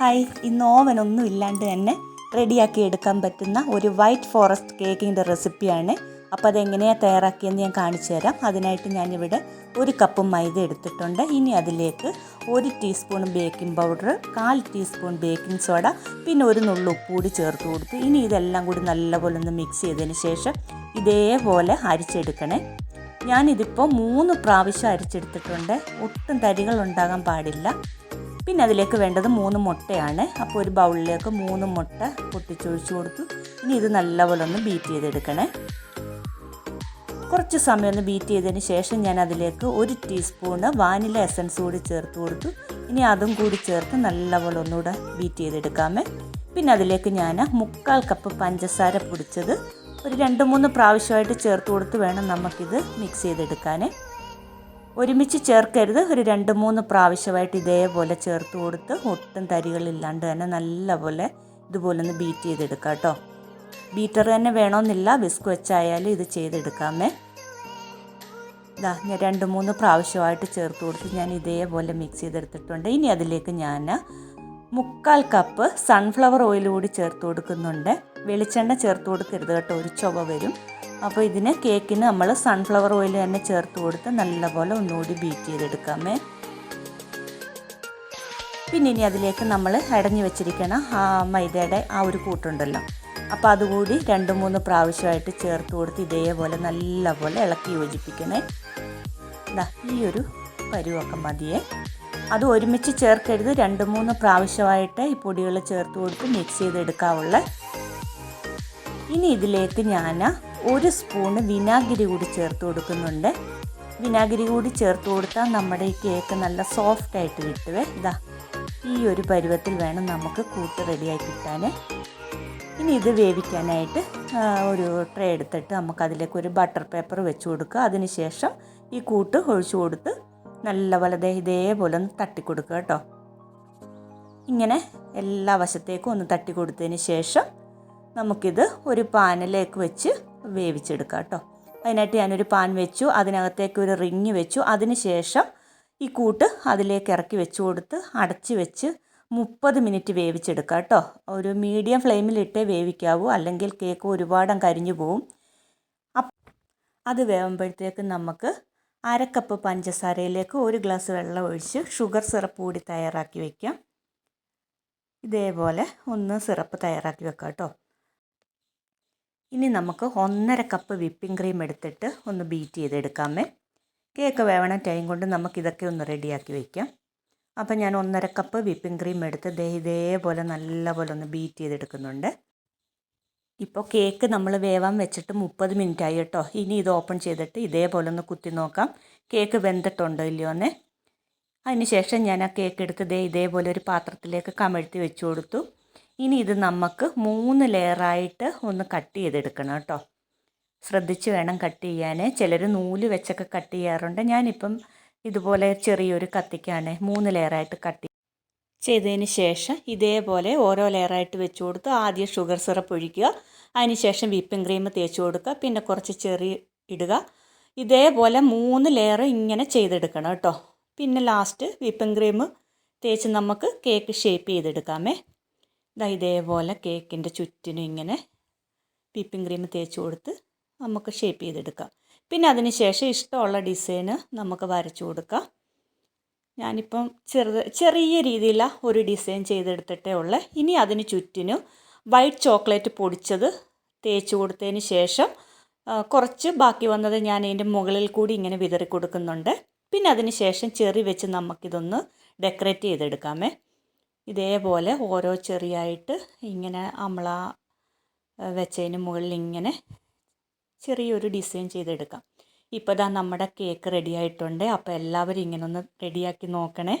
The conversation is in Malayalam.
ഹായ് ഇന്ന് ഓവനൊന്നും ഇല്ലാണ്ട് തന്നെ റെഡിയാക്കി എടുക്കാൻ പറ്റുന്ന ഒരു വൈറ്റ് ഫോറസ്റ്റ് കേക്കിന്റെ റെസിപ്പിയാണ്. അപ്പോൾ അതെങ്ങനെയാണ് തയ്യാറാക്കിയെന്ന് ഞാൻ കാണിച്ചു തരാം. അതിനായിട്ട് ഞാനിവിടെ ഒരു കപ്പ് മൈദ എടുത്തിട്ടുണ്ട്. ഇനി അതിലേക്ക് ഒരു ടീസ്പൂൺ ബേക്കിംഗ് പൗഡർ കാൽ ടീസ്പൂൺ ബേക്കിംഗ് സോഡ പിന്നെ ഒരു നുള്ളു ഉപ്പ് കൂടി ചേർത്ത് കൊടുത്ത് ഇനി ഇതെല്ലാം കൂടി നല്ലപോലെ ഒന്ന് മിക്സ് ചെയ്തതിന് ശേഷം ഇതേപോലെ അരിച്ചെടുക്കണേ. ഞാനിതിപ്പോൾ മൂന്ന് പ്രാവശ്യം അരിച്ചെടുത്തിട്ടുണ്ട്. ഒട്ടും തരികൾ ഉണ്ടാകാൻ പാടില്ല. പിന്നെ അതിലേക്ക് വേണ്ടത് മൂന്ന് മുട്ടയാണ്. അപ്പോൾ ഒരു ബൗളിലേക്ക് മൂന്ന് മുട്ട പൊട്ടിച്ചൊഴിച്ചു കൊടുത്തു. ഇനി ഇത് നല്ലപോലെ ഒന്ന് ബീറ്റ് ചെയ്തെടുക്കണേ. കുറച്ച് സമയം ഒന്ന് ബീറ്റ് ചെയ്തതിന് ശേഷം ഞാൻ അതിലേക്ക് ഒരു ടീസ്പൂണ് വാനില എസൻസ് കൂടി ചേർത്ത് കൊടുത്തു. ഇനി അതും കൂടി ചേർത്ത് നല്ലപോലെ ഒന്നുകൂടെ ബീറ്റ് ചെയ്തെടുക്കാമേ. പിന്നെ അതിലേക്ക് ഞാൻ മുക്കാൽ കപ്പ് പഞ്ചസാര പൊടിച്ചത് ഒരു രണ്ട് മൂന്ന് പ്രാവശ്യമായിട്ട് ചേർത്ത് കൊടുത്ത് വേണം നമുക്കിത് മിക്സ് ചെയ്തെടുക്കാൻ ഒരുമിച്ച് ചേർക്കരുത്. ഒരു രണ്ട് മൂന്ന് പ്രാവശ്യമായിട്ട് ഇതേപോലെ ചേർത്ത് കൊടുത്ത് ഒട്ടും തരികളില്ലാണ്ട് തന്നെ നല്ലപോലെ ഇതുപോലെ ഒന്ന് ബീറ്റ് ചെയ്തെടുക്കാം കേട്ടോ. ബീറ്റർ തന്നെ വേണമെന്നില്ല. ബിസ്ക് വെച്ചായാലും ഇത് ചെയ്തെടുക്കാമേ. ഇതാ ഞാൻ രണ്ട് മൂന്ന് പ്രാവശ്യമായിട്ട് ചേർത്ത് കൊടുത്ത് ഞാൻ ഇതേപോലെ മിക്സ് ചെയ്തെടുത്തിട്ടുണ്ട്. ഇനി അതിലേക്ക് ഞാൻ മുക്കാൽ കപ്പ് സൺഫ്ലവർ ഓയിൽ കൂടി ചേർത്ത് കൊടുക്കുന്നുണ്ട്. വെളിച്ചെണ്ണ ചേർത്ത് കൊടുക്കരുത് കേട്ടോ. ഒരു ചുവ വരും. അപ്പോൾ ഇതിന് കേക്കിന് നമ്മൾ സൺഫ്ലവർ ഓയിൽ തന്നെ ചേർത്ത് കൊടുത്ത് നല്ലപോലെ ഒന്നുകൂടി ബീറ്റ് ചെയ്തെടുക്കാമേ. പിന്നെ ഇനി അതിലേക്ക് നമ്മൾ അടഞ്ഞു വെച്ചിരിക്കണ ആ മൈദയുടെ ആ ഒരു കൂട്ടുണ്ടല്ലോ. അപ്പോൾ അതുകൂടി രണ്ട് മൂന്ന് പ്രാവശ്യമായിട്ട് ചേർത്ത് കൊടുത്ത് ഇതേപോലെ നല്ലപോലെ ഇളക്കി യോജിപ്പിക്കണേ. ഇതാ ഈ ഒരു പരുവൊക്കെ മതിയേ. അത് ഒരുമിച്ച് ചേർക്കരുത്. രണ്ട് മൂന്ന് പ്രാവശ്യമായിട്ട് ഈ പൊടികൾ ചേർത്ത് കൊടുത്ത് മിക്സ് ചെയ്തെടുക്കാവുള്ള. ഇനി ഇതിലേക്ക് ഞാൻ ഒരു സ്പൂണ് വിനാഗിരി കൂടി ചേർത്ത് കൊടുക്കുന്നുണ്ട്. വിനാഗിരി കൂടി ചേർത്ത് കൊടുത്താൽ നമ്മുടെ ഈ കേക്ക് നല്ല സോഫ്റ്റ് ആയിട്ട് കിട്ടുവേ. ഇതാ ഈ ഒരു പരുവത്തിൽ വേണം നമുക്ക് കൂട്ട് റെഡിയായി കിട്ടാൻ ഇനി ഇത് വേവിക്കാനായിട്ട് ഒരു ട്രേ എടുത്തിട്ട് നമുക്കതിലേക്ക് ഒരു ബട്ടർ പേപ്പർ വെച്ച് കൊടുക്കുക. അതിനുശേഷം ഈ കൂട്ട് ഒഴിച്ചു കൊടുത്ത് നല്ല പോലെ ഇതേപോലെ ഒന്ന് തട്ടിക്കൊടുക്കുക കേട്ടോ. ഇങ്ങനെ എല്ലാ വശത്തേക്കും ഒന്ന് തട്ടി കൊടുത്തതിന് ശേഷം നമുക്കിത് ഒരു പാനിലേക്ക് വെച്ച് വേവിച്ചെടുക്കാം കേട്ടോ. അതിനായിട്ട് ഞാനൊരു പാൻ വെച്ചു അതിനകത്തേക്ക് ഒരു റിങ് വെച്ചു. അതിന് ശേഷം ഈ കൂട്ട് അതിലേക്ക് ഇറക്കി വെച്ച് കൊടുത്ത് അടച്ച് വെച്ച് മുപ്പത് മിനിറ്റ് വേവിച്ചെടുക്കുക കേട്ടോ. ഒരു മീഡിയം ഫ്ലെയിമിലിട്ടേ വേവിക്കാവൂ അല്ലെങ്കിൽ കേക്ക് ഒരുപാട് കരിഞ്ഞു പോവും. അത് വേവുമ്പോഴത്തേക്ക് നമുക്ക് അരക്കപ്പ് പഞ്ചസാരയിലേക്ക് ഒരു ഗ്ലാസ് വെള്ളം ഒഴിച്ച് ഷുഗർ സിറപ്പ് കൂടി തയ്യാറാക്കി വയ്ക്കാം ഇതേപോലെ ഒന്ന് സിറപ്പ് തയ്യാറാക്കി വെക്കാം കേട്ടോ. ഇനി നമുക്ക് ഒന്നര കപ്പ് വിപ്പിംഗ് ക്രീം എടുത്തിട്ട് ഒന്ന് ബീറ്റ് ചെയ്തെടുക്കാമേ. കേക്ക് വേവണ ടൈം കൊണ്ട് നമുക്കിതൊക്കെ ഒന്ന് റെഡിയാക്കി വയ്ക്കാം അപ്പം ഞാൻ ഒന്നര കപ്പ് വിപ്പിംഗ് ക്രീം എടുത്ത് ദേ ഇതേപോലെ നല്ലപോലെ ഒന്ന് ബീറ്റ് ചെയ്തെടുക്കുന്നുണ്ട്. ഇപ്പോൾ കേക്ക് നമ്മൾ വേവാൻ വെച്ചിട്ട് മുപ്പത് മിനിറ്റ് ആയി കേട്ടോ. ഇനി ഇത് ഓപ്പൺ ചെയ്തിട്ട് ഇതേപോലെ ഒന്ന് കുത്തി നോക്കാം. കേക്ക് വെന്തിട്ടുണ്ടോ ഇല്ലയോ എന്നേ. അതിന് ശേഷം ഞാൻ ആ കേക്ക് എടുത്ത് ദേ ഇതേപോലെ ഒരു പാത്രത്തിലേക്ക് കമഴ്ത്തി വെച്ചു കൊടുത്തു. ഇനി ഇത് നമുക്ക് മൂന്ന് ലെയറായിട്ട് ഒന്ന് കട്ട് ചെയ്തെടുക്കണം കേട്ടോ. ശ്രദ്ധിച്ച് വേണം കട്ട് ചെയ്യാൻ ചിലർ നൂൽ വെച്ചൊക്കെ കട്ട് ചെയ്യാറുണ്ട്. ഞാനിപ്പം ഇതുപോലെ ചെറിയൊരു കത്തിക്കാണ് മൂന്ന് ലെയറായിട്ട് കട്ട് ചെയ്തതിന് ശേഷം ഇതേപോലെ ഓരോ ലെയറായിട്ട് വെച്ച് കൊടുത്ത് ആദ്യം ഷുഗർ സിറപ്പ് ഒഴിക്കുക. അതിന് ശേഷം വിപ്പിംഗ് ക്രീം തേച്ച് കൊടുക്കുക. പിന്നെ കുറച്ച് ചെറി ഇടുക. ഇതേപോലെ മൂന്ന് ലെയർ ഇങ്ങനെ ചെയ്തെടുക്കണം കേട്ടോ. പിന്നെ ലാസ്റ്റ് വിപ്പിംഗ് ക്രീം തേച്ച് നമുക്ക് കേക്ക് ഷേപ്പ് ചെയ്തെടുക്കാമേ. ഇതാ ഇതേപോലെ കേക്കിന്റെ ചുറ്റിനും ഇങ്ങനെ വിപ്പിംഗ് ക്രീം തേച്ച് കൊടുത്ത് നമുക്ക് ഷേപ്പ് ചെയ്തെടുക്കാം. പിന്നെ അതിന് ശേഷം ഇഷ്ടമുള്ള ഡിസൈന് നമുക്ക് വരച്ചു കൊടുക്കാം. ഞാനിപ്പം ചെറുത് ചെറിയ രീതിയിലുള്ള ഒരു ഡിസൈൻ ചെയ്തെടുത്തിട്ടേ ഉള്ളേ. ഇനി അതിന് ചുറ്റിനും വൈറ്റ് ചോക്ലേറ്റ് പൊടിച്ചത് തേച്ച് കൊടുത്തതിന് ശേഷം കുറച്ച് ബാക്കി വന്നത് ഞാൻ അതിന്റെ മുകളിൽ കൂടി ഇങ്ങനെ വിതറി കൊടുക്കുന്നുണ്ട്. പിന്നെ അതിന് ശേഷം ചെറി വെച്ച് നമുക്കിതൊന്ന് ഡെക്കറേറ്റ് ചെയ്തെടുക്കാമേ. ഇതേപോലെ ഓരോ ചെറിയായിട്ട് ഇങ്ങനെ നമ്മളാ വെച്ചതിന് മുകളിൽ ഇങ്ങനെ ചെറിയൊരു ഡിസൈൻ ചെയ്തെടുക്കാം. ഇപ്പോൾ ദാ നമ്മുടെ കേക്ക് റെഡി ആയിട്ടുണ്ട്. അപ്പോൾ എല്ലാവരും ഇങ്ങനെ ഒന്ന് റെഡിയാക്കി നോക്കണേ.